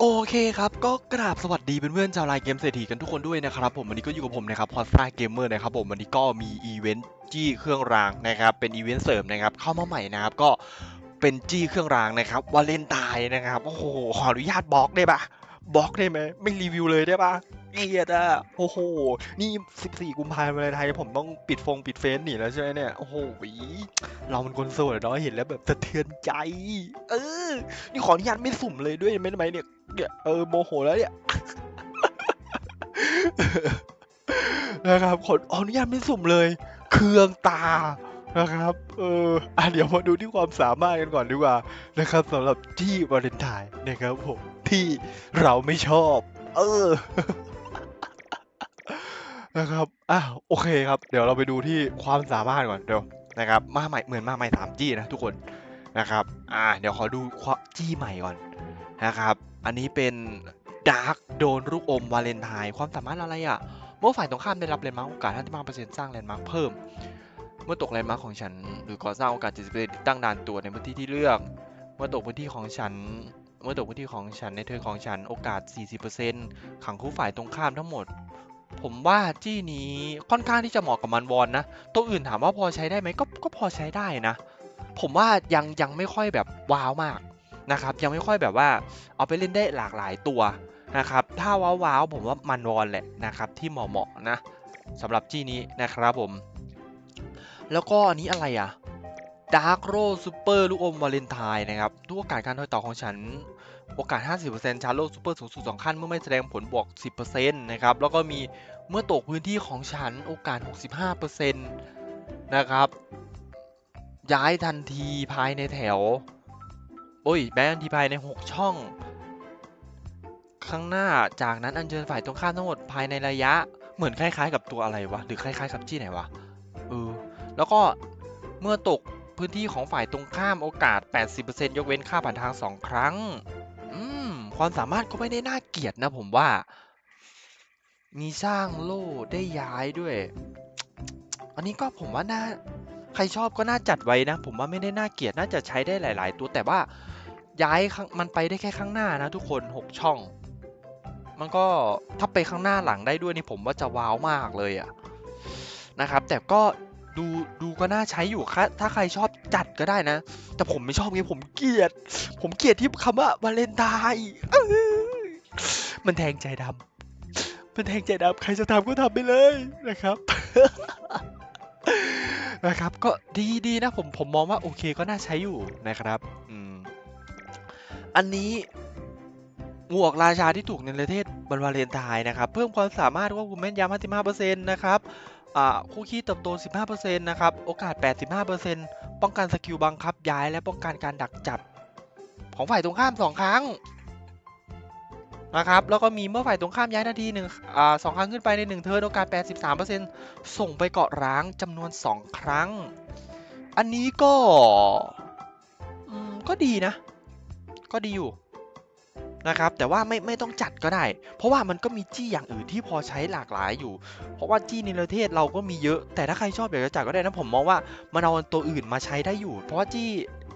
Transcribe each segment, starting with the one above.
โอเคครับ ก็กราบสวัสดีเพื่อนๆชาวไลน์เกมเศรษฐีกันทุกคนด้วยนะครับผมวันนี้ก็อยู่กับผมนะครับพอสตาเกมเมอร์นะครับผมวันนี้ก็มีอีเวนต์จี้เครื่องรางนะครับเป็นอีเวนต์เสริมนะครับเข้ามาใหม่นะครับก็เป็นจี้เครื่องรางนะครับวาเลนไทน์นะครับโอ้โหขออนุญาตบล็อกได้ปะ บล็อกได้ไหมไม่รีวิวเลยได้ปะเกลียดอะโอ้โห นี่ 14 กุมภาพันธ์วาเลนไทน์ผมต้องปิดฟงปิดเฟซหนีแล้วใช่ไหมเนี่ย โอ้โหเรามันคนโสดอะเนาะเห็นแล้วแบบสะเทือนใจ เออ นี่ขออนุญาตไม่สุ่มเลยด้วยไม่ได้ไหมเนี่ยเนี่ยเออโมโหแล้วเนี่ยนะครับขออนุญาตไม่สุ่มเลย เครื่องตา นะครับ เอออะเดี๋ยวมาดูที่ความสามารถกันก่อนดีกว่านะครับสำหรับที่วาเลนไทน์นะครับผมที่เราไม่ชอบ เออนะครับ อะโอเคครับ เดี๋ยวเราไปดูที่ความสามารถก่อนเดี๋ยวนะครับ มาใหม่เหมือนมาใหม่สามจี้นะทุกคนนะครับ อ่า เดี๋ยวขอดูจี้ใหม่ก่อนนะครับ อันนี้เป็นดาร์กโดนลูกอมวาเลนไทน์ความสามารถอะไรอะ่ะ เมื่อฝ่ายตรงข้ามได้รับแลนมาร์กโอกาส55%สร้างแลนมาร์กเพิ่ม มื่อตกแลนด์มาร์กของฉัน หรือก่อสร้างโอกาส70%ติดตั้งด่านตัวในพื้นที่ที่เลือก เมื่อตกพื้นที่ของฉัน เมื่อตกพื้นที่ของฉันในเทิร์นของฉันโอกาส 40%ขังคู่ฝ่ายตรงข้ามทั้งหมด ผมว่าจี้นี้ค่อนข้างที่จะเหมาะกับมันวอนนะ ตัวอื่นถามว่าพอใช้ได้ไหมก็ก็พอใช้ได้นะ ผมว่ายังยังไม่ค่อยแบบว้าวมากนะครับ ยังไม่ค่อยแบบว่าเอาไปเล่นได้หลากหลายตัวนะครับ ถ้าว้าวๆผมว่ามันวอนแหละนะครับที่เหมาะๆนะสำหรับจี้นี้นะครับผม แล้วก็อันนี้อะไรอะ Dark r o Super ลูกอมวาเลนไทน์นะครับทุกโอกาสการทอยต่อของฉัน โอกาส 50%ชาร์โลซูเปอร์สูงสุด2ขั้นเมื่อไม่แสดงผลบวก 10%นะครับ แล้วก็มีเมื่อตกพื้นที่ของฉันโอกาส 65%นะครับ ย้ายทันทีภายในแถว โอ้ยแบนทันทีภายใน 6 ช่อง ข้างหน้าจากนั้นอัญเชิญฝ่ายตรงข้ามทั้งหมดภายในระยะ เหมือนคล้ายๆ กับตัวอะไรวะ หรือคล้ายๆกับจี้ไหนวะ เออ แล้วก็เมื่อตกพื้นที่ของฝ่ายตรงข้ามโอกาส 80%ยกเว้นค่าผ่านทาง 2 ครั้ง อืม ความสามารถก็ไม่ได้น่าเกลียดนะผมว่า มีสร้างโล่ได้ย้ายด้วย อันนี้ก็ผมว่าน่า ใครชอบก็น่าจัดไว้นะ ผมว่าไม่ได้น่าเกลียดน่าจะใช้ได้หลาย ๆ ตัวแต่ว่าย้ายมันไปได้แค่ข้างหน้านะทุกคน 6 ช่อง มันก็ถ้าไปข้างหน้าหลังได้ด้วยนี่ผมว่าจะว้าวมากเลยอะนะครับ แต่ก็ ดูดูก็น่าใช้อยู่ค่ะถ้าใครชอบจัดก็ได้นะ แต่ผมไม่ชอบไงผมเกลียด ผมเกลียดที่คำว่าวาเลนไทน์เอ้ยมันแทงใจดำมันแทงใจดำใครจะทำก็ทำไปเลยนะครับนะครับ ก็ดีดีนะผมผมมองว่าโอเคก็น่าใช้อยู่นะครับอืมอันนี้หมวกราชาที่ถูกในประเทศบนวาเลนไทน์นะครับ เพิ่มความสามารถควบคุมแม่นยำ55%นะครับ คู่ขี้เติบโต 15%นะครับ โอกาส 85%ป้องกันสกิลบังคับย้ายและป้องกันการดักจับ ของฝ่ายตรงข้าม 2 ครั้งนะครับ แล้วก็มีเมื่อฝ่ายตรงข้ามย้ายนาทีหนึ่งอสองครั้งขึ้นไปใน 1 เทิร์นโอกาส 83%ส่งไปเกาะร้างจำนวน 2 ครั้ง อันนี้ก็ก็ดีนะ ก็ดีอยู่ นะครับแต่ว่าไม่ไม่ต้องจัดก็ได้ เพราะว่ามันก็มีจี้อย่างอื่นที่พอใช้หลากหลายอยู่ เพราะว่าจี้ในประเทศเราก็มีเยอะ แต่ถ้าใครชอบอยากจะจัดก็ได้นะผมมองว่ามันเอาตัวอื่นมาใช้ได้อยู่ เพราะว่าจี้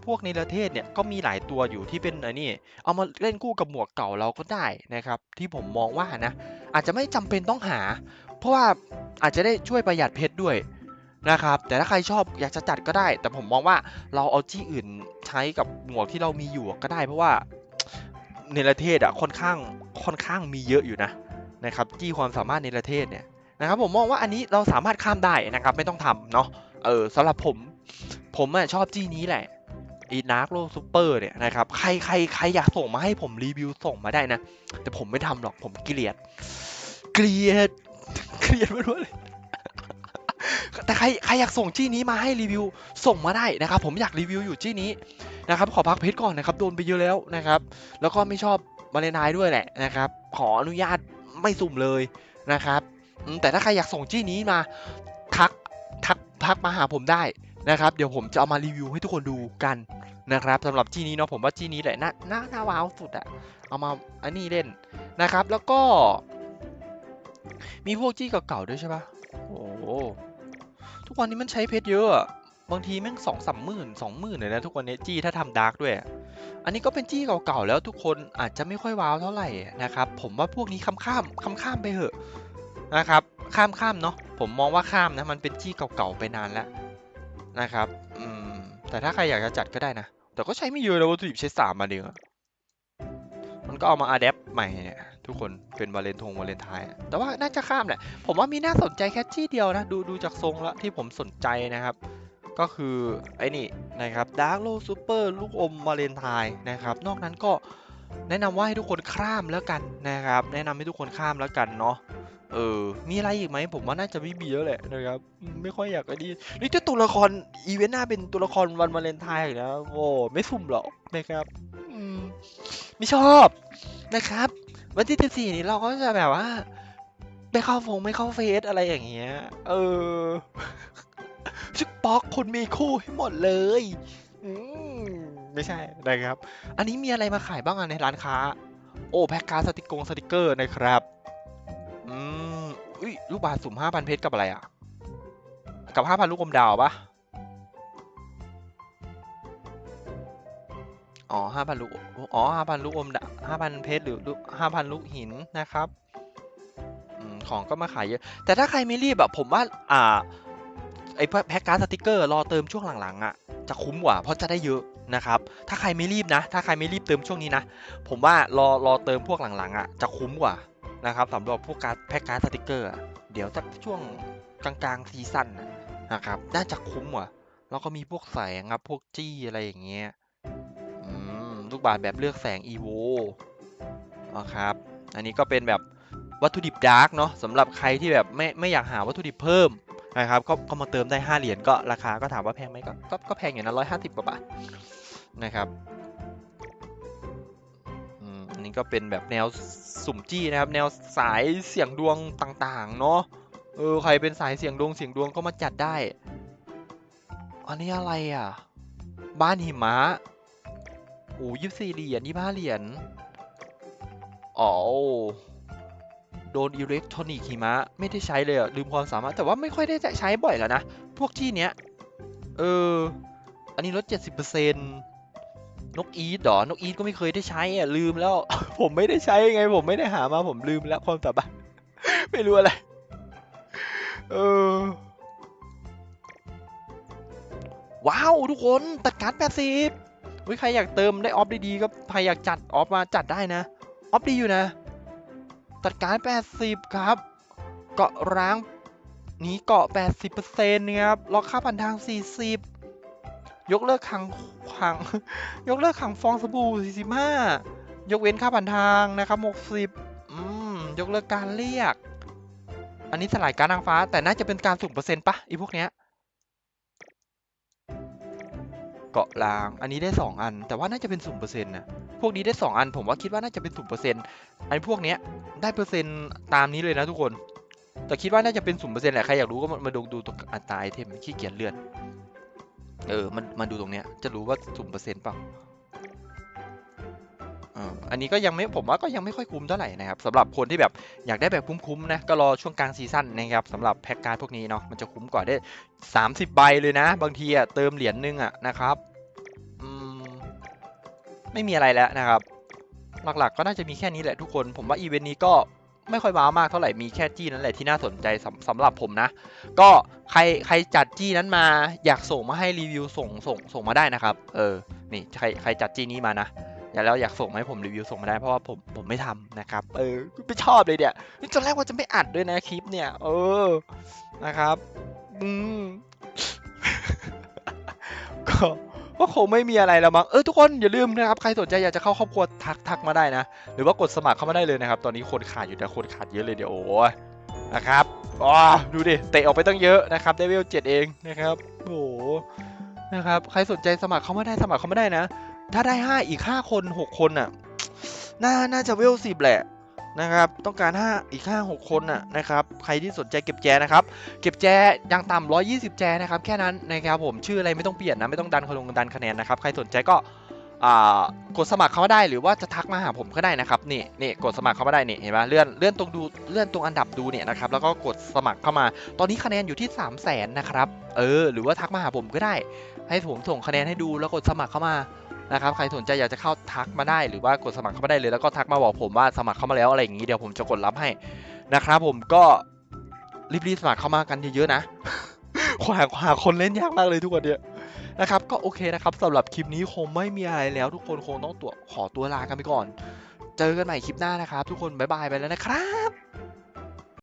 พวกในประเทศเนี่ยก็มีหลายตัวอยู่ที่เป็นไอ้นี่ เอามาเล่นคู่กับหมวกเก่าเราก็ได้นะครับ ที่ผมมองว่านะ อาจจะไม่จำเป็นต้องหา เพราะว่าอาจจะได้ช่วยประหยัดเพชรด้วยนะครับ แต่ถ้าใครชอบอยากจะจัดก็ได้ แต่ผมมองว่าเราเอาจี้อื่นใช้กับหมวกที่เรามีอยู่ก็ได้ เพราะว่า ในประเทศอะค่อนข้างค่อนข้างมีเยอะอยู่นะนะครับจี้ความสามารถในประเทศเนี่ยนะครับผมมองว่าอันนี้เราสามารถข้ามได้นะครับไม่ต้องทำเนาะเออสำหรับผมผมอะชอบจี้นี้แหละอีนาร์โลซูเปอร์เนี่ยนะครับใครใครใครอยากส่งมาให้ผมรีวิวส่งมาได้นะ แต่ผมไม่ทำหรอกผมเกลียด เกลียด เกลียดไม่รู้เลย แต่ใครใครอยากส่งจี้นี้มาให้รีวิวส่งมาได้นะครับ ผมอยากรีวิวอยู่จี้นี้นะครับ ขอพักเพชรก่อนนะครับโดนไปเยอะแล้วนะครับ แล้วก็ไม่ชอบมาเลนายด้วยแหละนะครับ ขออนุญาตไม่สุ่มเลยนะครับแต่ถ้าใครอยากส่งจี้นี้มาทักทักทักมาหาผมได้นะครับ เดี๋ยวผมจะเอามารีวิวให้ทุกคนดูกันนะครับสำหรับจี้นี้เนาะผมว่าจี้นี้แหละน่าน่าน่าว้าวสุดอะเอามาอันนี้เล่นนะครับ แล้วก็ มีพวกจี้เก่าๆด้วยใช่ปะโอ้ ทุกวันนี้มันใช้เพชรเยอะบางทีแม่งสองสามหมื่นสองหมื่นเลยนะทุกวันนี้จี้ถ้าทำดาร์กด้วย อันนี้ก็เป็นจี้เก่าๆแล้วทุกคนอาจจะไม่ค่อยว้าวเท่าไหร่นะครับ ผมว่าพวกนี้ข้ามข้ามข้ามข้ามๆไปเหอะนะครับ ข้ามข้ามๆเนาะผมมองว่าข้ามนะมันเป็นจี้เก่าๆไปนานแล้วนะครับอืมแต่ถ้าใครอยากจะจัดก็ได้นะ แต่ก็ใช้ไม่เยอะนะวัตถุดิบใช้สามมาเดียวมันก็เอามาอัดแอปใหม่เนี่ย ทุกคนเป็นวาเลนทงวาเลนไทน์แต่ว่าน่าจะข้ามแหละ ผมว่ามีน่าสนใจแค่ที่เดียวนะ ดูดูจากทรงแล้วที่ผมสนใจนะครับ ก็คือไอ้นี่นะครับดาร์ l โลซูเปอร์ลูกอมวาเลนไทน์นะครับ นอกนั้นก็แนะนำว่าให้ทุกคนข้ามแล้วกันนะครับ แนะนำให้ทุกคนข้ามแล้วกันเนาะเออ มีอะไรอีกไหมผมว่าน่าจะไม่มีแล้วแหละนะครับ ไม่ค่อยอยากอ้นี่นี่ถ้าตัวละครอีเวนต์หน้าเป็นตัวละครวันวาเลนไทน์อีกนะโอ้ไม่สุ่มหรอกนะครับ ไม่ชอบนะครับ วันที่14นี้เราก็จะแบบว่าไม่เข้าฟงไม่เข้าเฟซอะไรอย่างเงี้ย เออชึกป๊อกคนมีคู่ให้หมดเลยอืมไม่ใช่นะครับ อันนี้มีอะไรมาขายบ้างอะในร้านค้า โอ้แพ็คการ์ดสติกงสติกเกอร์นะครับอืมอุ้ยลูกบาศก์สุ่ม5,000เพชรกับอะไรอะกับ5,000ลูกอมดาวปะ อ๋อ5,000ลูกอ๋อ5,000ลูกอมดาว5,000เพชรหรือลูก5,000ลูกหินนะครับอของก็มาขายเยอะ แต่ถ้าใครไม่รีบอะผมว่าอ่าไอ้แพ็คการ์ดสติกเกอร์รอเติมช่วงหลังๆอะจะคุ้มกว่าเพราะจะได้เยอะนะครับ ถ้าใครไม่รีบนะ ถ้าใครไม่รีบเติมช่วงนี้นะ ผมว่ารอรอเติมพวกหลังๆอะจะคุ้มกว่านะครับสำหรับพวกการ์ดแพ็คการ์ดสติกเกอร์เดี๋ยวสักช่วงกลางๆซีซั่นนะครับ น่าจะคุ้มกว่าแล้วก็มีพวกแสงครับพวกจี้อะไรอย่างเงี้ย ลูกบาศแบบเลือกแสง EVO นะครับ อันนี้ก็เป็นแบบวัตถุดิบดาร์กเนาะสำหรับใครที่แบบไม่ไม่อยากหาวัตถุดิบเพิ่มนะครับก็ก็มาเติมได้ 5 เหรียญก็ราคาก็ถามว่าแพงไหมก็ก็ก็แพงอยู่นะร้อยห้าสิบกว่าบาทนะครับอันนี้ก็เป็นแบบแนวสุ่มจี้นะครับ แนวสายเสียงดวงต่างๆ เนาะเออใครเป็นสายเสียงดวงเสียงดวงก็มาจัดได้ อันนี้อะไรอะ บ้านหิมะ โอ้ยี่สี่เหรียญยี่ห้าเหรียญอ๋อโดนอิเล็กทรอนิกส์หิมะ ไม่ได้ใช้เลยอะลืมความสามารถแต่ว่าไม่ค่อยได้ใช้บ่อยแล้วนะ พวกที่เนี้ย เออ อันนี้ลด 70%นกอีทเหรอนกอีทก็ไม่เคยได้ใช้อะลืมแล้ว ผมไม่ได้ใช้ไง ผมไม่ได้หามาผมลืมแล้วความสามารถไม่รู้อะไร เออ ว้าว ทุกคน ตัดการ์ด 80วิใครอยากเติมได้ออฟดีๆก็ใครอยากจัดออฟมาจัดได้นะออฟดีอยู่นะตัดการ 80 ครับ เกาะร้างหนี้เกาะ 80%นะครับล็อกค่าพันทาง 40 ยกเลิกขังขัง ยกเลิกขังฟองสบู่ 45 ยกเว้นค่าพันทางนะครับ 60 อืม ยกเลิกการเรียก อันนี้สลายการนางฟ้าแต่น่าจะเป็นการสุ่มเปอร์เซ็นต์ปะไอีพวกเนี้ย เกาะลาง อันนี้ได้ 2 อัน แต่ว่าน่าจะเป็นสุ่มเปอร์เซ็นต์นะ พวกนี้ได้ 2 อัน ผมว่าคิดว่าน่าจะเป็นสุ่มเปอร์เซ็นต์ไอ้พวกเนี้ยได้เปอร์เซ็นต์ตามนี้เลยนะทุกคน แต่คิดว่าน่าจะเป็นสุ่มเปอร์เซ็นต์แหละ ใครอยากรู้ก็มาดูดูตรงอัตราไอเทมขี้เกียจเลื่อน เออ มันมาดูตรงเนี้ย จะรู้ว่าสุ่มเปอร์เซ็นต์เปล่า อันนี้ก็ยังไม่ผมว่าก็ยังไม่ค่อยคุ้มเท่าไหร่นะครับสำหรับคนที่แบบอยากได้แบบคุ้มๆนะก็รอช่วงกลางซีซั่นนะครับสำหรับแพ็กการ์ดพวกนี้เนาะมันจะคุ้มกว่าได้ 30 ใบเลยนะ บางทีอะเติมเหรียญนึงอะนะครับอืมไม่มีอะไรแล้วนะครับ หลักๆก็น่าจะมีแค่นี้แหละทุกคน ผมว่าอีเวนต์นี้ก็ไม่ค่อยว้าวมากเท่าไหร่ มีแค่จี้นั่นแหละที่น่าสนใจสำสำหรับผมนะ ก็ใครใครจัดจี้นั้นมาอยากส่งมาให้รีวิวส่งส่งส่งมาได้นะครับ เออ นี่ใครใครจัดจี้นี้มานะ อย่าแล้วอยากส่งมาให้ผมรีวิวส่งมาได้เพราะว่าผมผมไม่ทำนะครับ เออไม่ชอบเลยเนี่ยนี่ตอนแรกว่าจะไม่อัดด้วยนะคลิปเนี่ย เออนะครับอืมก็ก็คงไม่มีอะไรแล้วมั้ง เออทุกคนอย่าลืมนะครับ ใครสนใจอยากจะเข้าครอบครัวทักทักมาได้นะ หรือว่ากดสมัครเข้ามาได้เลยนะครับ ตอนนี้คนขาดอยู่แต่คนขาดเยอะเลยเดี๋ยวโอ้ยนะครับอ๋อดูดิ เตะออกไปตั้งเยอะนะครับได้เวลเจ็ดเองนะครับ โอ้โหนะครับ ใครสนใจสมัครเข้ามาได้สมัครเข้ามาได้นะ ถ้าได้ห้าอีกห้าคนหกคนอะน่าน่าจะเวลสิบแหละนะครับ ต้องการห้าอีกห้าหกคนน่ะนะครับ ใครที่สนใจเก็บแจนะครับ เก็บแจย่างต่ำร้อยยี่สิบแจนะครับ แค่นั้นนะครับผม ชื่ออะไรไม่ต้องเปลี่ยนนะ ไม่ต้องดันคะลงดันคะแนนนะครับ ใครสนใจก็อ่ากดสมัครเข้ามาได้หรือว่าจะทักมาหาผมก็ได้นะครับนี่นี่กดสมัครเข้ามาได้นี่เห็นไหมเลื่อนเลื่อนตรงดูเลื่อนตรงอันดับดูเนี่ยนะครับแล้วก็กดสมัครเข้ามา ตอนนี้คะแนนอยู่ที่ 3 0 0แสนนะครับเออหรือว่าทักมาหาผมก็ได้ ให้ผมส่งคะแนนให้ดูแล้วกดสมัครเข้ามา นะครับใครสนใจอยากจะเข้าทักมาได้หรือว่ากดสมัครเข้ามาได้เลยแล้วก็ทักมาบอกผมว่าสมัครเข้ามาแล้วอะไรอย่างนี้เดี๋ยวผมจะกดรับให้นะครับผมก็รีบๆสมัครเข้ามากันเยอะๆนะหาหาคนเล่นยากมากเลยทุกวันเนี้ยนะครับก็โอเคนะครับสำหรับคลิปนี้คงไม่มีอะไรแล้ว ทุกคนคงต้องตัวขอตัวลากันไปก่อน เจอกันใหม่คลิปหน้านะครับ ทุกคนบ๊ายบายไปแล้วนะครับ